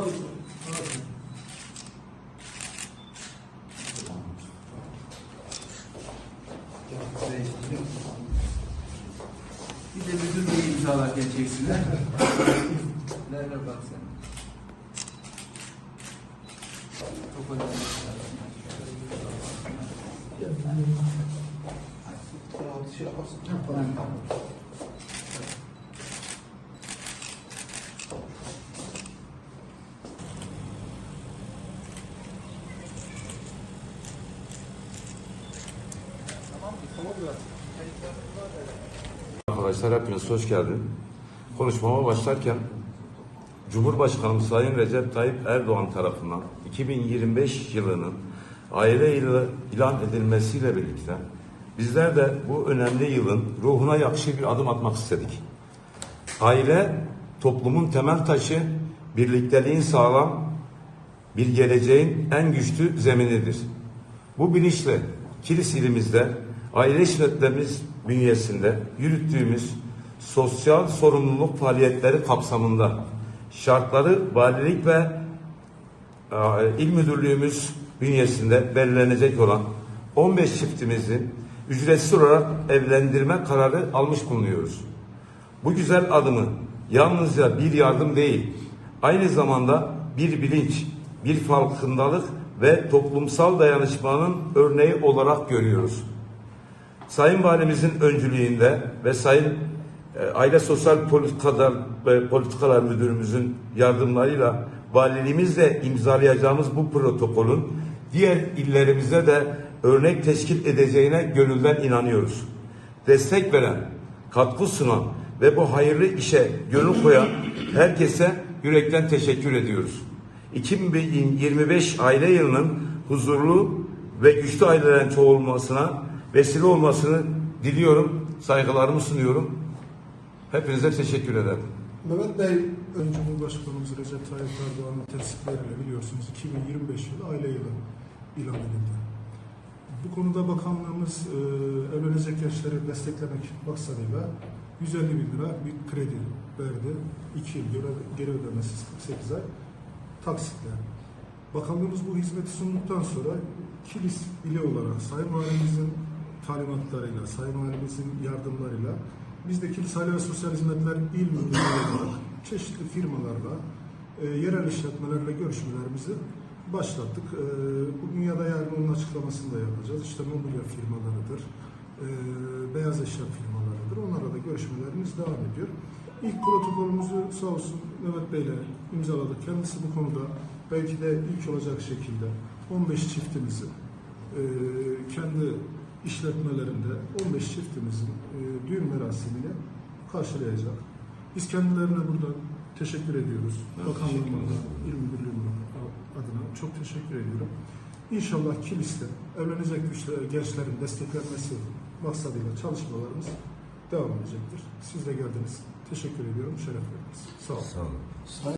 Bir de müdür beyi imzalarken çeksinler. Nerede bak sen. Çok önemli. Arkadaşlar hepiniz hoş geldin. Konuşmama başlarken Cumhurbaşkanımız Sayın Recep Tayyip Erdoğan tarafından 2025 yılının aile ilan edilmesiyle birlikte bizler de bu önemli yılın ruhuna yakışır bir adım atmak istedik. Aile toplumun temel taşı, birlikteliğin sağlam, bir geleceğin en güçlü zeminidir. Bu bilinçle Kilis ilimizde aile işletmemiz bünyesinde yürüttüğümüz sosyal sorumluluk faaliyetleri kapsamında şartları valilik ve e, il müdürlüğümüz bünyesinde belirlenecek olan 15 çiftimizin ücretsiz olarak evlendirme kararı almış bulunuyoruz. Bu güzel adımı yalnızca bir yardım değil, aynı zamanda bir bilinç, bir farkındalık ve toplumsal dayanışmanın örneği olarak görüyoruz. Sayın Valimizin öncülüğünde ve Sayın e, Aile Sosyal Politikalar Politikalar Müdürümüzün yardımlarıyla valiliğimizle imzalayacağımız bu protokolün diğer illerimize de örnek teşkil edeceğine gönülden inanıyoruz. Destek veren, katkı sunan ve bu hayırlı işe gönül koyan herkese yürekten teşekkür ediyoruz. 2025 aile yılının huzurlu ve güçlü ailelerin çoğulmasına vesile olmasını diliyorum, saygılarımı sunuyorum. Hepinize teşekkür ederim. Mehmet Bey, ön Cumhurbaşkanımız Recep Tayyip Erdoğan'ın tensifleriyle biliyorsunuz 2025 yılı aile yılı ilan edildi. Bu konuda bakanlığımız e, evlenecek gençleri desteklemek maksadıyla 150 bin lira bir kredi verdi. 2 yıl geri, ödemesiz 48 ay taksitle. Bakanlığımız bu hizmeti sunduktan sonra Kilis ili olarak Sayın Valimizin talimatlarıyla, Sayın Valimizin yardımlarıyla biz de Kilis Aile ve Sosyal Hizmetler İl Müdürlüğü çeşitli firmalarla, e, yerel işletmelerle görüşmelerimizi başlattık. E, bugün ya da yarın onun açıklamasını da yapacağız. İşte mobilya firmalarıdır, e, beyaz eşya firmalarıdır. Onlarla da görüşmelerimiz devam ediyor. İlk protokolümüzü sağ olsun Mehmet Bey'le imzaladık. Kendisi bu konuda belki de ilk olacak şekilde 15 çiftimizi e, kendi işletmelerinde 15 çiftimizin e, düğün merasimini karşılayacak. Biz kendilerine buradan teşekkür ediyoruz. Bakanlığımıza, İl Müdürlüğü'nün adına çok teşekkür ediyorum. İnşallah Kilis'te evlenecek gençlerin desteklenmesi maksadıyla çalışmalarımız devam edecektir. Siz de geldiniz. Teşekkür ediyorum. Şeref verdiniz. Sağ olun. Sağ olun.